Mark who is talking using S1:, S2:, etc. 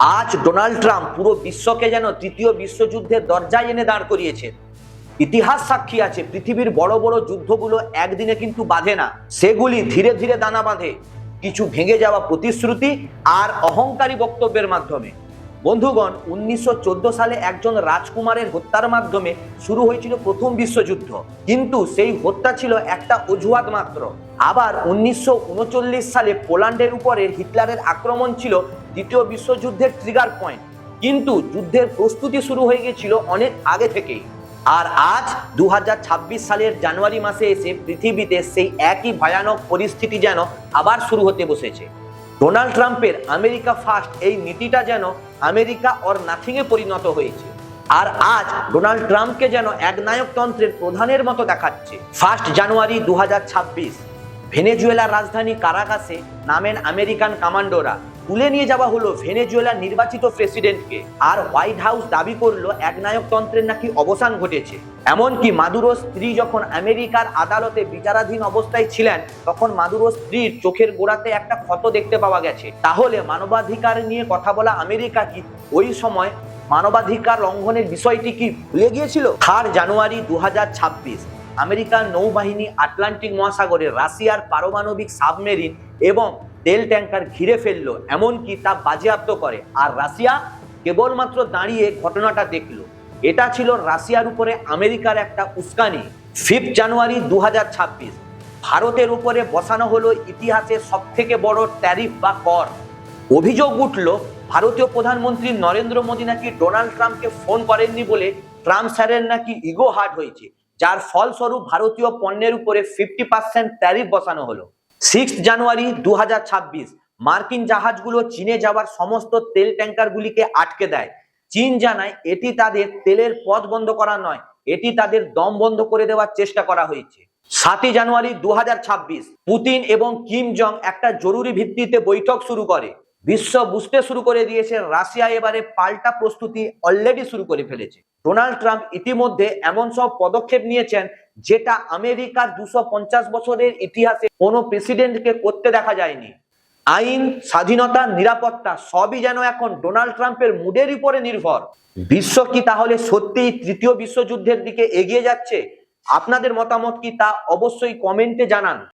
S1: আজ Donald Trump পুরো বিশ্বকে যেন তৃতীয় বিশ্বযুদ্ধের দরজায় এনে দাঁড় করিয়েছেন ইতিহাস সাক্ষী আছে, পৃথিবীর বড় বড় যুদ্ধগুলো একদিনে কিন্তু বাঁধে না। সেগুলি ধীরে ধীরে দানা বাঁধে। কিছু ভেঙে যাওয়া প্রতিশ্রুতি আর অহংকারী বক্তব্যের মাধ্যমে। বন্ধুগণ, উনিশশো চোদ্দ সালে একজন রাজকুমারের হত্যার মাধ্যমে শুরু হয়েছিল প্রথম বিশ্বযুদ্ধ। কিন্তু সেই হত্যা ছিল একটা অজুহাত মাত্র। আবার উনিশশো উনচল্লিশ সালে পোল্যান্ডের উপরে হিটলারের আক্রমণ ছিল দ্বিতীয় বিশ্বযুদ্ধের ট্রিগার পয়েন্ট কিন্তু যুদ্ধের প্রস্তুতি শুরু হয়ে গেছিল অনেক আগে থেকেই। আর আজ দু হাজার ছাব্বিশ সালের জানুয়ারি মাসে এসে পৃথিবীতে সেই একই ভয়ানক পরিস্থিতি যেন আবার শুরু হতে বসেছে। ডোনাল্ড ট্রাম্পের আমেরিকা ফার্স্ট এই নীতিটা যেন আমেরিকা অর নাথিংয়ে পরিণত হয়েছে। আর আজ ডোনাল্ড ট্রাম্পকে যেন একনায়কতন্ত্রের প্রধানের মতো দেখাচ্ছে। ফার্স্ট জানুয়ারি দু হাজার ছাব্বিশ, ভেনেজুয়েলার রাজধানী কারাকাসে নামেন আমেরিকান কমান্ডোরা। তুলে নিয়ে যাওয়া হলো ভেনেজুয়েলার নির্বাচিত প্রেসিডেন্টকে। আর হোয়াইট হাউস দাবি করল একনায়কতন্ত্রের নাকি অবসান ঘটেছে। এমনকি মাদুরোর স্ত্রী যখন আমেরিকার আদালতে বিচারাধীন অবস্থায় ছিলেন, তখন মাদুরোর স্ত্রীর চোখের গোড়াতে একটা ক্ষত দেখতে পাওয়া গেছে। তাহলে মানবাধিকার নিয়ে কথা বলা আমেরিকা কি? ওই সময় মানবাধিকার লঙ্ঘনের বিষয়টি কি ভুলে গিয়েছিল? থার্ড জানুয়ারি দু হাজার ছাব্বিশ, আমেরিকার নৌবাহিনী আটলান্টিক মহাসাগরে রাশিয়ার পারমাণবিক সাবমেরিন এবং তেল ট্যাঙ্কার ঘিরে ফেলল, এমনকি তা বাজেয়াপ্ত করে। আর রাশিয়া কেবলমাত্র দাঁড়িয়ে ঘটনাটা দেখল। এটা ছিল রাশিয়ার উপরে আমেরিকার একটা উস্কানি। ফিফথ জানুয়ারি দু হাজার ছাব্বিশ। ভারতের উপরে বসানো হলো সব থেকে বড় ট্যারিফ বা কর। অভিযোগ উঠল, ভারতীয় প্রধানমন্ত্রী নরেন্দ্র মোদী নাকি ডোনাল্ড ট্রাম্পকে ফোন করেননি বলে ট্রাম্প স্যারের নাকি ইগো হার্ট হয়েছে। যার ফলস্বরূপ ভারতীয় পণ্যের উপরে ফিফটি পার্সেন্ট ট্যারিফ বসানো হলো। সিক্স জানুয়ারি দু মার্কিন জাহাজগুলো চীনে যাওয়ার সমস্ত তেল ট্যাঙ্কারগুলিকে আটকে দেয়। চীন জানায়, এটি তাদের তেলের পথ বন্ধ করা নয়, এটি তাদের দম বন্ধ করে দেওয়ার চেষ্টা করা হয়েছে। সাতই জানুয়ারি দু হাজার ছাব্বিশ, পুতিন এবং কিম জং একটা জরুরি ভিত্তিতে বৈঠক শুরু করে। বিশ্ব বুঝতে শুরু করে দিয়েছে রাশিয়া, এবারে পাল্টা প্রস্তুতি অলরেডি শুরু করে ফেলেছে। ডোনাল্ড ট্রাম্প ইতিমধ্যে এমন সব পদক্ষেপ নিয়েছেন যেটা আমেরিকার দুশো বছরের ইতিহাসে কোনো প্রেসিডেন্টকে করতে দেখা যায়নি। আইন, স্বাধীনতা, নিরাপত্তা সবই যেন এখন ডোনাল্ড ট্রাম্পের মুডের উপরে নির্ভর। বিশ্ব কি তাহলে সত্যিই তৃতীয় বিশ্বযুদ্ধের দিকে এগিয়ে যাচ্ছে? আপনাদের মতামত কি তা অবশ্যই কমেন্টে জানান।